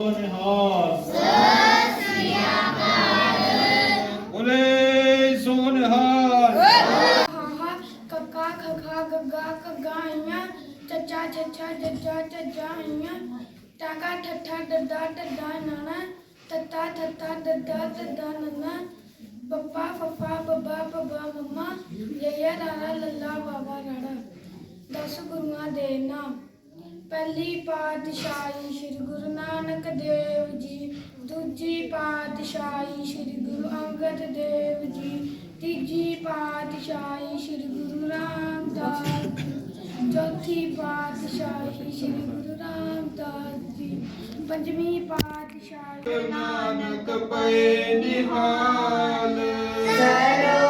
ਨਿਹਾਲ ਸਤਿ ਸ੍ਰੀ ਅਕਾਲ ਬੋਲੇ ਸੋ ਹਾਹਾ ਕੱਕਾ ਖਖਾ ਗੱਗਾ ਕਗਾਈਆਂ ਚੱਚਾ ਛੱਛਾ ਜੱਜਾ ਚੱਜਾਈਆਂ ਟਾਕਾ ਠੱਠਾ ਡੱਡਾ ਡੱਡਾ ਨਾਨਾ ਤੱਤਾ ਥੱਤਾ ਡੱਡਾ ਡੱਡਾ ਨਨਾ ਪੱਪਾ ਫੱਫਾ ਬੱਬਾ ਬੱਬਾ ਮੰਮਾ ਯਈਆ ਰਾਰਾ ਲੱਲਾ ਬਾਬਾ ਰਾੜਾ ਦਸ ਗੁਰੂਆਂ ਦੇ ਨਾਮ ਪਹਿਲੀ ਪਾਤਸ਼ਾਹੀ ਸ੍ਰੀ ਗੁਰੂ ਨਾਨਕ ਦੇਵ ਜੀ ਦੂਜੀ ਪਾਤਸ਼ਾਹੀ ਸ੍ਰੀ ਗੁਰੂ ਅੰਗਦ ਦੇਵ ਜੀ ਤੀਜੀ ਪਾਤਸ਼ਾਹੀ ਸ੍ਰੀ ਗੁਰੂ ਰਾਮਦਾਸ ਚੌਥੀ ਪਾਤਸ਼ਾਹੀ ਸ੍ਰੀ ਗੁਰੂ ਰਾਮਦਾਸ ਜੀ ਪੰਜਵੀਂ ਪਾਤਸ਼ਾਹੀ ਨਾਨਕ ਪਏ ਨਿਹਾਲ। ਸਲੋਕ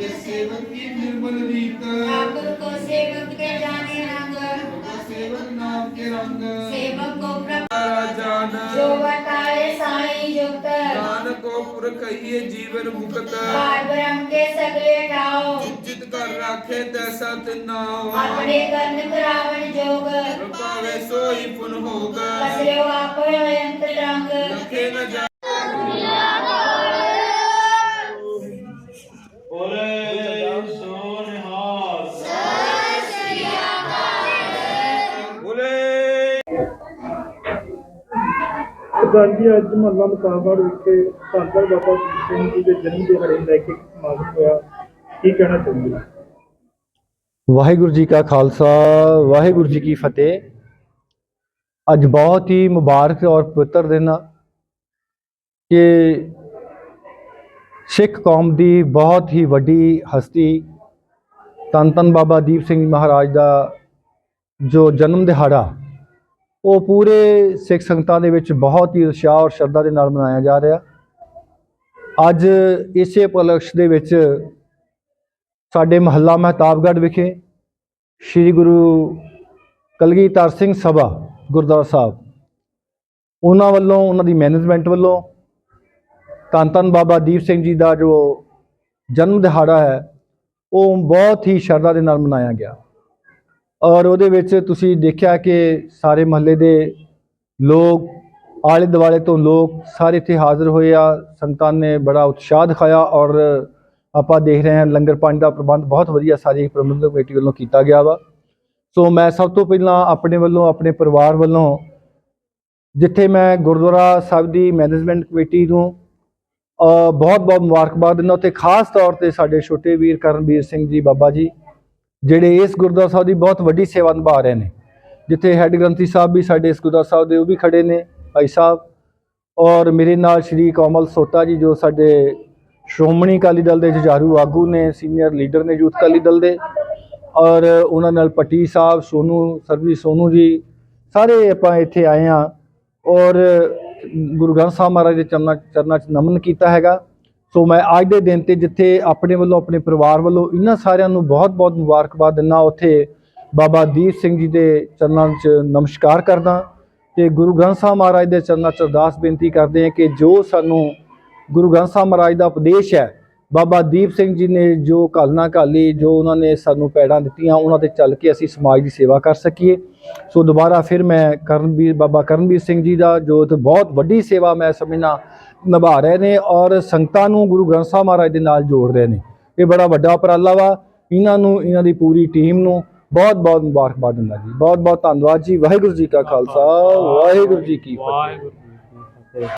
के सेवक की निर्मल रीत ठाकुर को सेवक के जाने रंग को सेवक नाम के रंग सेवक को जान जो बताए साई जुक्त जान को पुर कहिए जीवन मुक्त पार ब्रह्म के सगले ठाओ चित कर राखे तैसा तिनाओ अपने कर्म करावन जोग पावे सोई पुन होगा पसरे वापर अंत रंग रखे न जा ਪ੍ਰਧਾਨ ਜੀ ਅੱਜ ਮਹੱਲਾ ਮੁਕਾਬਲਾ ਵਿਖੇ ਧੰਦਰ ਬਾਬਾ ਫਰੀਦ ਸਿੰਘ ਜੀ ਦੇ ਜਨਮ ਦਿਹਾੜੇ ਨੂੰ ਲੈ ਕੇ ਸਮਾਗਮ ਹੋਇਆ। ਕੀ ਕਹਿਣਾ ਚਾਹੁੰਦੇ ਵਾਹਿਗੁਰੂ ਜੀ ਕਾ ਖਾਲਸਾ, ਵਾਹਿਗੁਰੂ ਜੀ ਕੀ ਫਤਿਹ। ਅੱਜ ਬਹੁਤ ਹੀ ਮੁਬਾਰਕ ਔਰ ਪਵਿੱਤਰ ਦਿਨ ਆ ਕਿ ਸਿੱਖ ਕੌਮ ਦੀ ਬਹੁਤ ਹੀ ਵੱਡੀ ਹਸਤੀ ਧੰਨ ਧੰਨ ਬਾਬਾ ਦੀਪ ਸਿੰਘ ਮਹਾਰਾਜ ਦਾ ਜੋ ਜਨਮ ਦਿਹਾੜਾ ਉਹ ਪੂਰੇ ਸਿੱਖ ਸੰਗਤਾਂ ਦੇ ਵਿੱਚ ਬਹੁਤ ਹੀ ਉਤਸ਼ਾਹ ਔਰ ਸ਼ਰਧਾ ਦੇ ਨਾਲ ਮਨਾਇਆ ਜਾ ਰਿਹਾ। ਅੱਜ ਇਸੇ ਉਪਲਕਸ਼ ਦੇ ਵਿੱਚ ਸਾਡੇ ਮਹੱਲਾ ਮਹਿਤਾਬਗੜ੍ਹ ਵਿਖੇ ਸ੍ਰੀ ਗੁਰੂ ਕਲਗੀਧਰ ਸਿੰਘ ਸਭਾ, ਗੁਰਦੁਆਰਾ ਸਾਹਿਬ, ਉਹਨਾਂ ਵੱਲੋਂ, ਉਹਨਾਂ ਦੀ ਮੈਨੇਜਮੈਂਟ ਵੱਲੋਂ ਧੰਨ ਧੰਨ ਬਾਬਾ ਦੀਪ ਸਿੰਘ ਜੀ ਦਾ ਜੋ ਜਨਮ ਦਿਹਾੜਾ ਹੈ, ਉਹ ਬਹੁਤ ਹੀ ਸ਼ਰਧਾ ਦੇ ਨਾਲ ਮਨਾਇਆ ਗਿਆ। ਔਰ ਉਹਦੇ ਵਿੱਚ ਤੁਸੀਂ ਦੇਖਿਆ ਕਿ ਸਾਰੇ ਮਹੱਲੇ ਦੇ ਲੋਕ, ਆਲੇ ਦੁਆਲੇ ਤੋਂ ਲੋਕ ਸਾਰੇ ਇੱਥੇ ਹਾਜ਼ਰ ਹੋਏ ਆ। ਸੰਗਤਾਂ ਨੇ ਬੜਾ ਉਤਸ਼ਾਹ ਦਿਖਾਇਆ ਔਰ ਆਪਾਂ ਦੇਖ ਰਹੇ ਹਾਂ ਲੰਗਰ ਪਾਣੀ ਦਾ ਪ੍ਰਬੰਧ ਬਹੁਤ ਵਧੀਆ ਸਾਰੀ ਪ੍ਰਬੰਧਕ ਕਮੇਟੀ ਵੱਲੋਂ ਕੀਤਾ ਗਿਆ ਵਾ। ਸੋ ਮੈਂ ਸਭ ਤੋਂ ਪਹਿਲਾਂ ਆਪਣੇ ਵੱਲੋਂ, ਆਪਣੇ ਪਰਿਵਾਰ ਵੱਲੋਂ ਜਿੱਥੇ ਮੈਂ ਗੁਰਦੁਆਰਾ ਸਾਹਿਬ ਦੀ ਮੈਨੇਜਮੈਂਟ ਕਮੇਟੀ ਨੂੰ ਬਹੁਤ ਬਹੁਤ ਮੁਬਾਰਕਬਾਦ ਦਿੰਦਾ ਤੇ ਖਾਸ ਤੌਰ ਤੇ ਸਾਡੇ ਛੋਟੇ ਵੀਰ ਕਰਨਵੀਰ ਸਿੰਘ ਜੀ ਬਾਬਾ ਜੀ ਜਿਹੜੇ ਇਸ ਗੁਰਦੁਆਰਾ ਸਾਹਿਬ ਦੀ ਬਹੁਤ ਵੱਡੀ ਸੇਵਾ ਨਿਭਾ ਰਹੇ ਨੇ। ਜਿੱਥੇ ਹੈੱਡ ਗ੍ਰੰਥੀ ਸਾਹਿਬ ਵੀ ਸਾਡੇ ਇਸ ਗੁਰਦੁਆਰਾ ਸਾਹਿਬ ਦੇ ਉਹ ਵੀ ਖੜੇ ਨੇ, ਭਾਈ ਸਾਹਿਬ। ਔਰ ਮੇਰੇ ਨਾਲ ਸ਼੍ਰੀ ਕਮਲ ਸੋਤਾ ਜੀ, ਜੋ ਸਾਡੇ ਸ਼੍ਰੋਮਣੀ ਅਕਾਲੀ ਦਲ ਦੇ ਜੁਝਾਰੂ ਆਗੂ ਨੇ, ਸੀਨੀਅਰ ਲੀਡਰ ਨੇ ਯੂਥ ਅਕਾਲੀ ਦਲ ਦੇ। ਔਰ ਉਹਨਾਂ ਨਾਲ ਪੱਟੀ ਸਾਹਿਬ, ਸੋਨੂ ਸਰਵੀ ਸੋਨੂ ਜੀ, ਸਾਰੇ ਆਪਾਂ ਇੱਥੇ ਆਏ ਆ ਔਰ ਗੁਰੂ ਗ੍ਰੰਥ ਸਾਹਿਬ ਮਹਾਰਾਜ ਦੇ ਚਰਨਾਂ ਚਰਨਾਂ 'ਚ ਨਮਨ ਕੀਤਾ ਹੈਗਾ। ਸੋ ਮੈਂ ਅੱਜ ਦੇ ਦਿਨ ਤੇ ਜਿੱਥੇ ਆਪਣੇ ਵੱਲੋਂ, ਆਪਣੇ ਪਰਿਵਾਰ ਵੱਲੋਂ ਇਹਨਾਂ ਸਾਰਿਆਂ ਨੂੰ ਬਹੁਤ-ਬਹੁਤ ਮੁਬਾਰਕਬਾਦ ਦਿੰਦਾ, ਉੱਥੇ ਬਾਬਾ ਦੀਪ ਸਿੰਘ ਜੀ ਦੇ ਚਰਨਾਂ 'ਚ ਨਮਸਕਾਰ ਕਰਦਾ ਤੇ ਗੁਰੂ ਗ੍ਰੰਥ ਸਾਹਿਬ ਮਹਾਰਾਜ ਦੇ ਚਰਨਾਂ 'ਚ ਅਰਦਾਸ ਬੇਨਤੀ ਕਰਦੇ ਹਾਂ ਕਿ ਜੋ ਸਾਨੂੰ ਗੁਰੂ ਗ੍ਰੰਥ ਸਾਹਿਬ ਮਹਾਰਾਜ ਦਾ ਉਪਦੇਸ਼ ਹੈ, ਬਾਬਾ ਦੀਪ ਸਿੰਘ ਜੀ ਨੇ ਜੋ ਘਾਲਣਾ ਘਾਲੀ, ਜੋ ਉਹਨਾਂ ਨੇ ਸਾਨੂੰ ਪੈੜਾਂ ਦਿੱਤੀਆਂ, ਉਹਨਾਂ ਤੇ ਚੱਲ ਕੇ ਅਸੀਂ ਸਮਾਜ ਦੀ ਸੇਵਾ ਕਰ ਸਕੀਏ। ਸੋ ਦੁਬਾਰਾ ਫਿਰ ਮੈਂ ਕਰਨਵੀਰ, ਬਾਬਾ ਕਰਨਵੀਰ ਸਿੰਘ ਜੀ ਦਾ ਜੋ ਤੇ ਬਹੁਤ ਵੱਡੀ ਸੇਵਾ ਮੈਂ ਸਮਝਣਾ ਨਿਭਾ ਰਹੇ ਨੇ ਔਰ ਸੰਗਤਾਂ ਨੂੰ ਗੁਰੂ ਗ੍ਰੰਥ ਸਾਹਿਬ ਮਹਾਰਾਜ ਦੇ ਨਾਲ ਜੋੜ ਰਹੇ ਨੇ। ਇਹ ਬੜਾ ਵੱਡਾ ਉਪਰਾਲਾ ਵਾ। ਇਹਨਾਂ ਨੂੰ, ਇਹਨਾਂ ਦੀ ਪੂਰੀ ਟੀਮ ਨੂੰ ਬਹੁਤ ਬਹੁਤ ਮੁਬਾਰਕਬਾਦ ਦਿੰਦਾ ਜੀ। ਬਹੁਤ ਬਹੁਤ ਧੰਨਵਾਦ ਜੀ। ਵਾਹਿਗੁਰੂ ਜੀ ਕਾ ਖਾਲਸਾ। ਵਾਹਿਗੁਰੂ ਜੀ ਕੀ ਫਤਿਹ।